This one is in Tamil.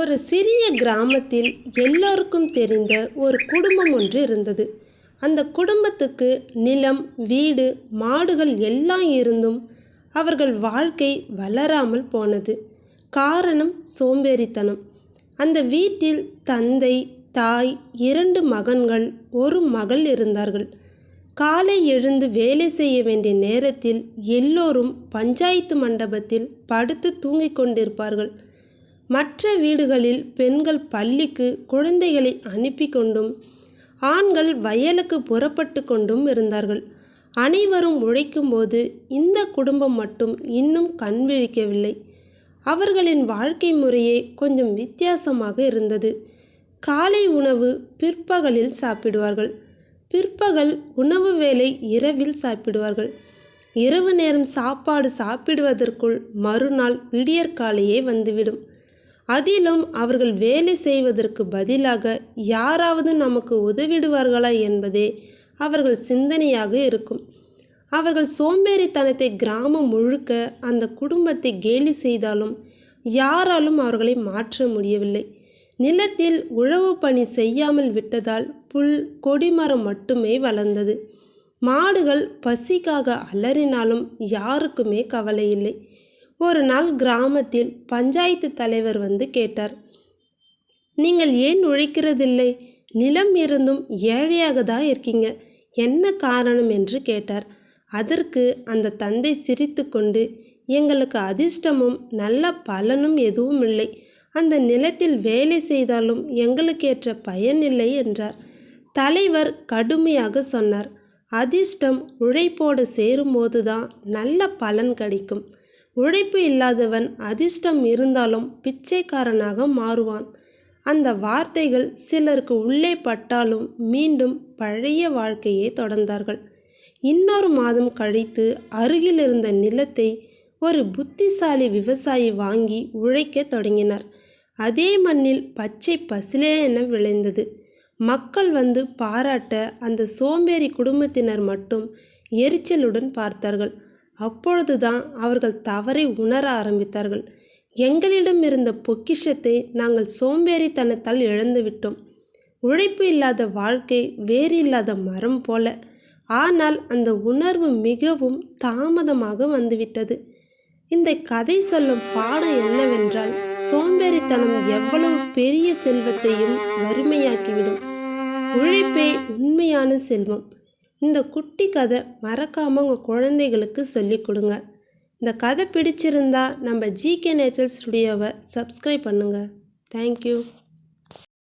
ஒரு சிறிய கிராமத்தில் எல்லோருக்கும் தெரிந்த ஒரு குடும்பம் ஒன்று இருந்தது. அந்த குடும்பத்துக்கு நிலம் வீடு மாடுகள் எல்லாம் இருந்தும் அவர்கள் வாழ்க்கை வளராமல் போனது. காரணம் சோம்பேறித்தனம். அந்த வீட்டில் தந்தை தாய் இரண்டு மகன்கள் ஒரு மகள் இருந்தார்கள். காலை எழுந்து வேலை செய்ய வேண்டிய நேரத்தில் எல்லோரும் பஞ்சாயத்து மண்டபத்தில் படுத்து தூங்கிக் கொண்டிருப்பார்கள். மற்ற வீடுகளில் பெண்கள் பள்ளிக்கு குழந்தைகளை அனுப்பி கொண்டும் ஆண்கள் வயலுக்கு புறப்பட்டு கொண்டும் இருந்தார்கள். அனைவரும் உழைக்கும்போது இந்த குடும்பம் மட்டும் இன்னும் கண் விழிக்கவில்லை. அவர்களின் வாழ்க்கை முறையே கொஞ்சம் வித்தியாசமாக இருந்தது. காலை உணவு பிற்பகலில் சாப்பிடுவார்கள். பிற்பகல் உணவு வேலை இரவில் சாப்பிடுவார்கள். இரவு நேரம் சாப்பாடு சாப்பிடுவதற்குள் மறுநாள் விடியற்காலையே வந்துவிடும். அதிலும் அவர்கள் வேலை செய்வதற்கு பதிலாக யாராவது நமக்கு உதவிடுவார்களா என்பதே அவர்கள் சிந்தனையாக இருக்கும். அவர்கள் சோம்பேறித்தனத்தை கிராமம் முழுக்க அந்த குடும்பத்தை கேலி செய்தாலும் யாராலும் அவர்களை மாற்ற முடியவில்லை. நிலத்தில் உழவு பணி செய்யாமல் விட்டதால் புல் கொடிமரம் மட்டுமே வளர்ந்தது. மாடுகள் பசிக்காக அலறினாலும் யாருக்குமே கவலை இல்லை. ஒரு நாள் கிராமத்தில் பஞ்சாயத்து தலைவர் வந்து கேட்டார் நீங்கள் ஏன் உழைக்கிறதில்லை? நிலம் இருந்தும் ஏழையாக தான் இருக்கீங்க. என்ன காரணம்? என்று கேட்டார். அதற்கு அந்த தந்தை சிரித்துக்கொண்டு எங்களுக்கு அதிர்ஷ்டமும் நல்ல பலனும் எதுவும் இல்லை. அந்த நிலத்தில் வேலை செய்தாலும் எங்களுக்கேற்ற பயன் இல்லை என்றார். தலைவர் கடுமையாக சொன்னார் அதிர்ஷ்டம் உழைப்போடு சேரும்போது தான் நல்ல பலன் கிடைக்கும். உழைப்பு இல்லாதவன் அதிர்ஷ்டம் இருந்தாலும் பிச்சைக்காரனாக மாறுவான். அந்த வார்த்தைகள் சிலருக்கு உள்ளே பட்டாலும் மீண்டும் பழைய வாழ்க்கையை தொடர்ந்தார்கள். இன்னொரு மாதம் கழித்து அருகில் இருந்த நிலத்தை ஒரு புத்திசாலி விவசாயி வாங்கி உழைக்க தொடங்கினார். அதே மண்ணில் பச்சை பசிலே என விளைந்தது. மக்கள் வந்து பாராட்ட அந்த சோம்பேறி குடும்பத்தினர் மட்டும் எரிச்சலுடன் பார்த்தார்கள். அப்பொழுதுதான் அவர்கள் தவறை உணர ஆரம்பித்தார்கள். எங்களிடம் இருந்த பொக்கிஷத்தை நாங்கள் சோம்பேறித்தனத்தால் இழந்துவிட்டோம் உழைப்பு இல்லாத வாழ்க்கை வேறு இல்லாத மரம் போல. ஆனால் அந்த உணர்வு மிகவும் தாமதமாக வந்துவிட்டது. இந்த கதை சொல்லும் பாடம் என்னவென்றால் சோம்பேறித்தனம் எவ்வளவு பெரிய செல்வத்தையும் வறுமையாக்கிவிடும். உழைப்பே உண்மையான செல்வம். இந்த குட்டி கதை மறக்காமல் உங்கள் குழந்தைகளுக்கு சொல்லிக் கொடுங்க. இந்த கதை பிடிச்சிருந்தா நம்ம ஜிகே நேச்சர் ஸ்டுடியோவை சப்ஸ்கிரைப் பண்ணுங்கள் தேங்க்யூ